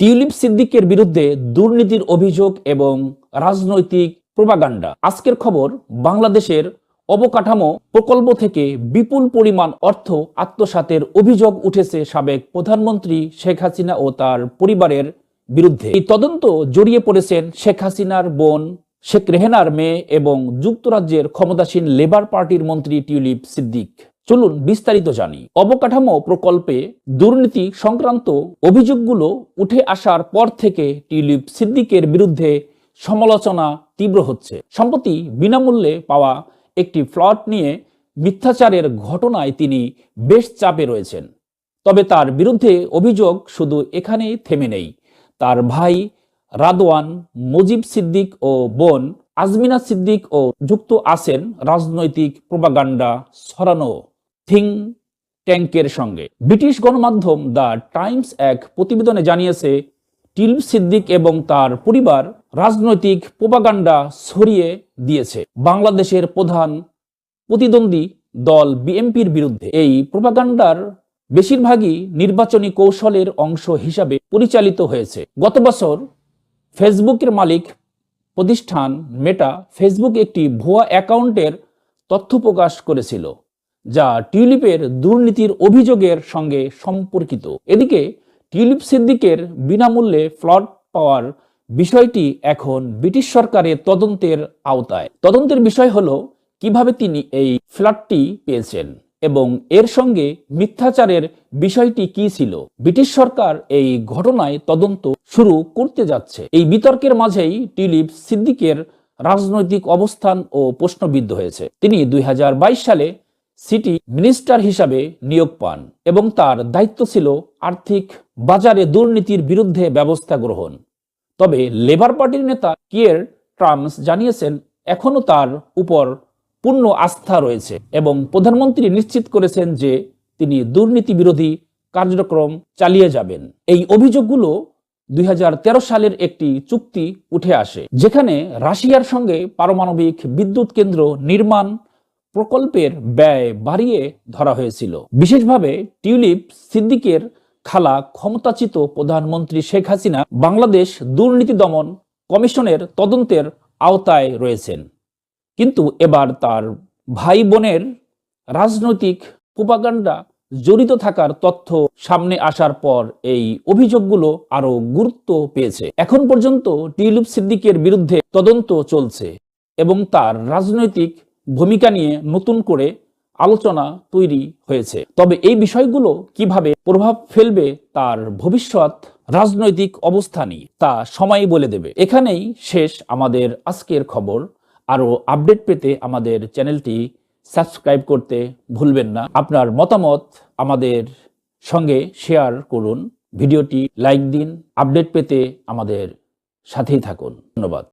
Tulip সিদ্দিকের বিরুদ্ধে দুর্নীতির অভিযোগ এবং রাজনৈতিক প্রোপাগান্ডা। আজকের খবর, বাংলাদেশের অবকাঠামো প্রকল্প থেকে বিপুল পরিমাণ অর্থ আত্মসাতের অভিযোগ উঠেছে সাবেক প্রধানমন্ত্রী শেখ হাসিনা ও তার পরিবারের বিরুদ্ধে। এই তদন্ত জড়িয়ে পড়েছেন শেখ হাসিনার বোন শেখ রেহেনার মেয়ে এবং যুক্তরাজ্যের ক্ষমতাসীন লেবার পার্টির মন্ত্রী টিউলিপ সিদ্দিক। চলুন বিস্তারিত জানি। অবকাঠামো প্রকল্পে দুর্নীতি সংক্রান্ত অভিযোগগুলো উঠে আসার পর থেকে টিউলিপ সিদ্দিকের বিরুদ্ধে সমালোচনা তীব্র হচ্ছে। সম্প্রতি বিনামূল্যে পাওয়া একটি ফ্লট নিয়ে মিথ্যাচারের ঘটনায় তিনি বেশ চাপে রয়েছেন। তবে তার বিরুদ্ধে অভিযোগ শুধু এখানেই থেমে নেই। তার ভাই রাদওয়ান, মুজিব সিদ্দিক ও বোন আজমিনা সিদ্দিক ও যুক্ত আছেন রাজনৈতিক প্রপাগান্ডা ছড়ানো থিং ট্যাঙ্কের সঙ্গে। ব্রিটিশ গণমাধ্যম দ্য টাইমস এক প্রতিবেদনে জানিয়েছে টিলব সিদ্দিক এবং তার পরিবার রাজনৈতিক প্রপাগান্ডা ছড়িয়ে দিয়েছে। বাংলাদেশের প্রধান প্রতিদ্বন্দ্বী দল বিএনপির বিরুদ্ধে। এই প্রপাগান্ডার বেশিরভাগই নির্বাচনী কৌশলের অংশ হিসাবে পরিচালিত হয়েছে। গত বছর ফেসবুকের মালিক প্রতিষ্ঠান মেটা ফেসবুক একটি ভুয়া অ্যাকাউন্টের তথ্য প্রকাশ করেছিল। যা টিউলিপের দুর্নীতির অভিযোগের সঙ্গে সম্পর্কিত। এদিকে টিউলিপ সিদ্দিকের বিনামূল্যে ফ্লট পাওয়ার বিষয়টি এখন ব্রিটিশ সরকারের তদন্তের আওতায়। তদন্তের বিষয় হলো কীভাবে তিনি এই ফ্ল্যাটটি পেয়েছেন এবং এর সঙ্গে মিথ্যাচারের বিষয়টি কি ছিল। ব্রিটিশ সরকার এই ঘটনায় তদন্ত শুরু করতে যাচ্ছে। এই বিতর্কের মাঝেই টিউলিপ সিদ্দিকের রাজনৈতিক অবস্থান ও প্রশ্নবিদ্ধ হয়েছে। তিনি দুই হাজার বাইশ সালে সিটি মিনিস্টার হিসাবে নিয়োগ পান এবং তার দায়িত্ব ছিল আর্থিক বাজারে দুর্নীতির বিরুদ্ধে ব্যবস্থা গ্রহণ। তবে লেবার পার্টির নেতা কিয়ের ট্রাম্পস জানিয়েছেন, এখনও তার উপর পূর্ণ আস্থা রয়েছে এবং প্রধানমন্ত্রী নিশ্চিত করেছেন যে তিনি দুর্নীতি বিরোধী কার্যক্রম চালিয়ে যাবেন। এই অভিযোগগুলো দুই হাজার তেরো সালের একটি চুক্তি উঠে আসে, যেখানে রাশিয়ার সঙ্গে পারমাণবিক বিদ্যুৎ কেন্দ্র নির্মাণ প্রকল্পের ব্যয় বাড়িয়ে ধরা হয়েছিল। বিশেষভাবে টিউলিপ সিদ্দিকের খালা ক্ষমতাচিত প্রধানমন্ত্রী শেখ হাসিনা বাংলাদেশ দুর্নীতি দমন কমিশনের তদন্তের আওতায় রয়েছেন। কিন্তু এবার তার ভাই বোনের রাজনৈতিক প্রোপাগান্ডা জড়িত থাকার তথ্য সামনে আসার পর এই অভিযোগগুলো আরও গুরুত্ব পেয়েছে। এখন পর্যন্ত টিউলিপ সিদ্দিকের বিরুদ্ধে তদন্ত চলছে এবং তার রাজনৈতিক ভূমিকা নিয়ে নতুন করে আলোচনা তৈরি হয়েছে। তবে এই বিষয়গুলো কীভাবে প্রভাব ফেলবে তার ভবিষ্যৎ রাজনৈতিক অবস্থানই তা সময় বলে দেবে। এখানেই শেষ আমাদের আজকের খবর। আরও আপডেট পেতে আমাদের চ্যানেলটি সাবস্ক্রাইব করতে ভুলবেন না। আপনার মতামত আমাদের সঙ্গে শেয়ার করুন। ভিডিওটি লাইক দিন, আপডেট পেতে আমাদের সাথেই থাকুন। ধন্যবাদ।